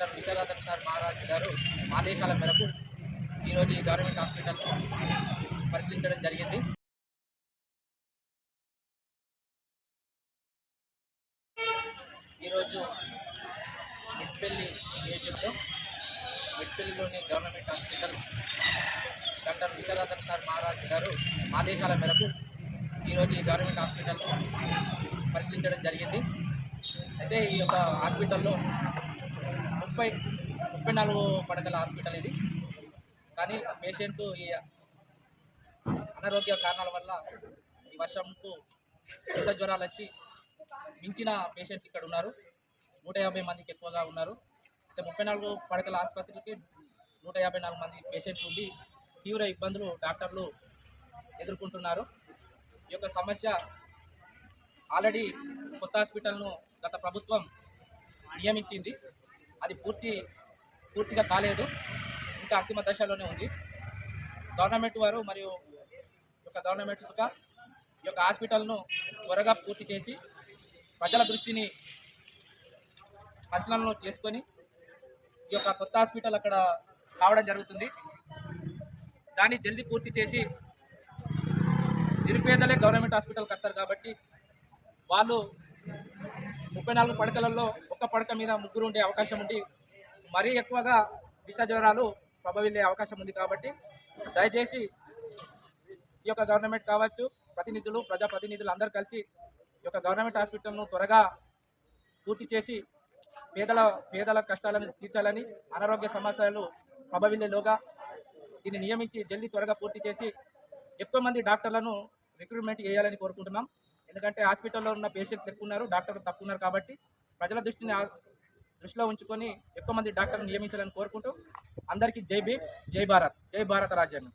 Doctor Vishwanathan sir Maharaj గారు ఆదేశాల మేరకు ఈరోజు ఈ గవర్నమెంట్ హాస్పిటల్ పరిశీలించడం జరిగింది. ఈరోజు మిట్పల్లి నియోజకంలో మిట్పల్లిలోని government hospital doctor Vishwanathan sir Maharaj గారు ఆదేశాల మేరకు ఈరోజు ఈ గవర్నమెంట్ హాస్పిటల్ పరిశీలించడం జరిగింది. అయితే ఈ యొక్క హాస్పిటల్లో ముప్పై ముప్పై నాలుగు పడకల హాస్పిటల్ ఇది. కానీ పేషెంట్ ఈ అనారోగ్య కారణాల వల్ల ఈ వర్షంకు విష జ్వరాలు వచ్చి మించిన పేషెంట్ ఇక్కడ ఉన్నారు. నూట యాభై మందికి ఎక్కువగా ఉన్నారు. అయితే ముప్పై నాలుగు పడకల ఆసుపత్రికి నూట యాభై నాలుగు మంది పేషెంట్లు ఉండి తీవ్ర ఇబ్బందులు డాక్టర్లు ఎదుర్కొంటున్నారు. ఈ యొక్క సమస్య ఆల్రెడీ కొత్త హాస్పిటల్ను గత ప్రభుత్వం నియమించింది. అది పూర్తి పూర్తిగా కాలేదు. ఇంకా అంతిమ దశలోనే ఉంది. గవర్నమెంట్ వారు మరియు ఈ యొక్క గవర్నమెంట్ ఈ యొక్క హాస్పిటల్ను త్వరగా పూర్తి చేసి ప్రజల దృష్టిని పరిశీలనలో చేసుకొని ఈ యొక్క కొత్త హాస్పిటల్ అక్కడ కావడం జరుగుతుంది. దాన్ని జల్దీ పూర్తి చేసి నిరుపేదలే గవర్నమెంట్ హాస్పిటల్కి వస్తారు కాబట్టి వాళ్ళు ముప్పై నాలుగు పడకలలో ఒక్క పడక మీద ముగ్గురు ఉండే అవకాశం ఉంది. మరీ ఎక్కువగా విష జ్వరాలు ప్రభవిల్లే అవకాశం ఉంది కాబట్టి దయచేసి ఈ యొక్క గవర్నమెంట్ కావచ్చు ప్రతినిధులు ప్రజాప్రతినిధులు అందరూ కలిసి ఈ యొక్క గవర్నమెంట్ హాస్పిటల్ను త్వరగా పూర్తి చేసి పేదల పేదల కష్టాలను తీర్చాలని అనారోగ్య సమస్యలు ప్రభవిల్లేలోగా దీన్ని నియమించి జల్దీ త్వరగా పూర్తి చేసి ఎక్కువ మంది డాక్టర్లను రిక్రూట్మెంట్ చేయాలని కోరుకుంటున్నాం. ఎందుకంటే హాస్పిటల్లో ఉన్న పేషెంట్లు ఎక్కువ ఉన్నారు డాక్టర్లు తక్కువ ఉన్నారు కాబట్టి ప్రజల దృష్టిని దృష్టిలో ఉంచుకొని ఎక్కువ మంది డాక్టర్లు నియమించాలని కోరుకుంటూ అందరికీ జై భీమ్ జై భారత్ జై భారత రాజ్యాంగం.